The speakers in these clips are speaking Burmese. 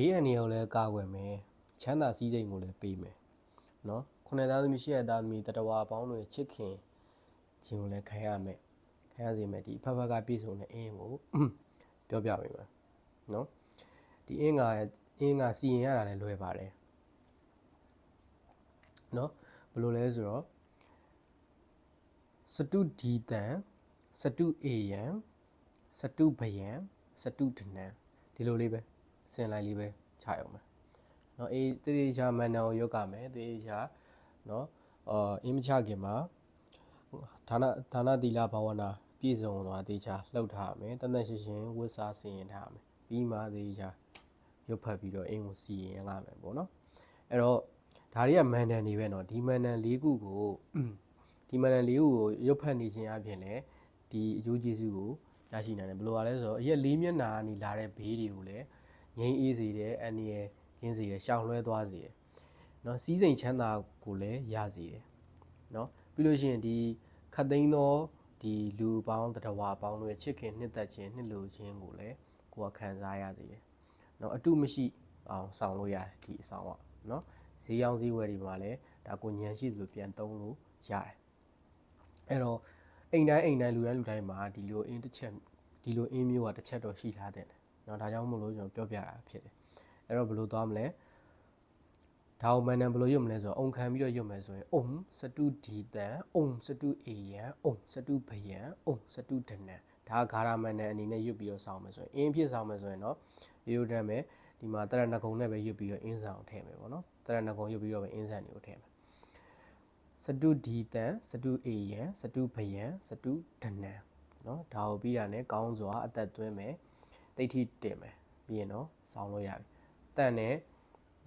ဘေးအန္တရာယ်ကိုလည်းကာကွယ်မယ်ချမ်းသာစည်းစိမ်ကိုလည်းပေးမယ်နော်ခုနှစ်သားသမီးရှစ်ရသားသမီးတတဝါပေါင်းတွေချစ်ခင်ခြင်းကိုလည်းခံရမယ်ခံရစေမယ်ဒီအဖက်ဖက်ကပြည့်စုံတဲ့အင်းကိုပြောပြပေးမယ်နော်ဒီအင်းကအင်းကစီရင်ရတာလည်းလွယ်ပါတယ်နော်ဘယ်လိုလဲဆိုတော့စတုဒီတန်စတုအေယံစတုဘယံစတုဒနံဒီလိုလေးပဲ စင်လိုက်လေးပဲခြာအောင်မယ်နော်အေးတေးချာမန်နံကိုရုပ်ကမယ်တေးချာနော်အော်အင်းမချခင်မှာဒါနဒါနသီလဘာဝနာပြည့်စုံသွားတေးချာလှုပ်ထားမယ်တန်တန်ရှင်းရှင်းဝတ်စားစင်ရင်ထားမယ်ပြီးမှတေးချာရုပ်ဖတ်ပြီးတော့အင်းကိုစီရင်ရမယ်ပေါ့နော်အဲ့တော့ဒါတွေကမန်နံတွေပဲเนาะဒီမန်နံ၄ခုကိုဒီမန်နံ၄ခုကိုရုပ်ဖတ်နေခြင်းအပြင်လည်းဒီအကျိုးကျေးဇူးကိုရရှိနိုင်တယ်ဘယ်လိုပါလဲဆိုတော့အရက်၄မျက်နှာကနေလာတဲ့ဘေးတွေကိုလည်း ငြိမ်းအေးစေတယ်အန်ရယ်ကင်းစေတယ်ရှောင်လွှဲသွားစေတယ်เนาะစီးစိမ်ချမ်းသာကိုလည်းရစေတယ်เนาะပြီးလို့ရှိရင်ဒီခတ်သိမ်းသောဒီလူပေါင်းတတဝါပေါင်းတွေချစ်ခင်နှစ်သက်ခြင်းနှစ်လိုခြင်းကိုလည်းကိုယ်ကခံစားရစေတယ်เนาะအတုမရှိအောင်ဆောင်လို့ရတယ်ဒီအဆောင်ကเนาะဈေးရောင်းဈေးဝယ်တွေမှာလည်းဒါကိုညံရှိသလိုပြန်သုံးလို့ရတယ်အဲ့တော့အိမ်တိုင်းအိမ်တိုင်းလူတိုင်းလူတိုင်းမှာဒီလိုအင်းတစ်ချက်ဒီလိုအင်းမျိုးကတစ်ချက်တော့ရှိထားတဲ့ เนาะဒါကြောင့်မို့လို့ကျွန်တော်ပြောပြတာဖြစ်တယ်အဲ့တော့ဘယ်လိုသွားမလဲဒါကိုမန်နံဘယ်လိုရွတ်မလဲဆိုတော့အုံခံပြီးတော့ရွတ်မယ်ဆိုရင်အုံစတုဒီတံအုံစတုအေယံအုံစတုဘယံအုံစတုဒနံဒါကဂါရမန်နံအနေနဲ့ရွတ်ပြီးတော့စောင်းမယ်ဆိုရင်အင်းဖြစ်စောင်းမယ်ဆိုရင်တော့ရိုးတမ်းမယ်ဒီမှာတရဏဂုံနဲ့ပဲရွတ်ပြီးတော့အင်းဆောင်ထည့်မယ်ပေါ့နော်တရဏဂုံရွတ်ပြီးတော့ပဲအင်းဆန်တွေကိုထည့်မယ်စတုဒီတံစတုအေယံစတုဘယံစတုဒနံเนาะဒါကိုပြီးတာ ਨੇ ကောင်းစွာအသက်သွင်းမယ် တိတ်ထိတင်မယ်ပြီးရင်တော့စောင်းလို့ရပြီတန်နဲ့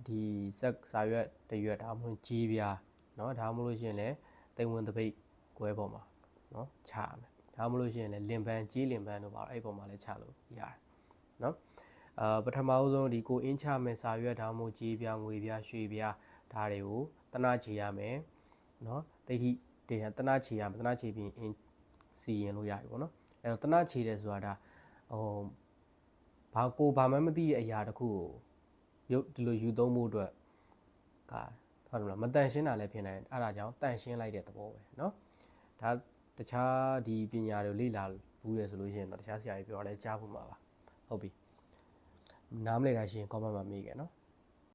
ဒီဆက်စာရွက်တရွက်ဒါမှမဟုတ်ကြီးပြားเนาะဒါမှမဟုတ်လို့ရှိရင်လည်းတိမ်ဝင်တပိတ်ကွဲပေါ်မှာเนาะချရမယ်ဒါမှမဟုတ်လို့ရှိရင်လည်းလင်ပန်းကြီးလင်ပန်းတို့ပါအဲ့ဒီပေါ်မှာလည်းချလို့ရတယ်เนาะအာပထမအဆုံးဒီကိုအင်းချမဲ့စာရွက်ဒါမှမဟုတ်ကြီးပြားငွေပြားရွှေပြားဒါတွေကိုတနာချေရမယ်เนาะတိတ်ထိတင်တနာချေရမယ်တနာချေပြီးအင်းစီရင်လို့ရပြီပေါ့နော်အဲ့တော့တနာချေတယ်ဆိုတာဒါဟို ဘာကိုဘာမှမသိတဲ့အရာတစ်ခုကိုရုပ်ဒီလိုယူသုံးမှုအတွက်ကဟုတ်တယ်မလားမတန်ရှင်းတာလည်းဖြစ်နေတယ်အဲ့ဒါကြောင့်တန်ရှင်းလိုက်တဲ့သဘောပဲเนาะဒါတခြားဒီပညာတွေလေ့လာဘူးတယ်ဆိုလို့ရှိရင်တော့တခြားဆရာကြီးပြောတာလည်းကြားဖို့မှာပါဟုတ်ပြီနားမလည်တာရှိရင် comment မှာမေးခဲ့เนาะ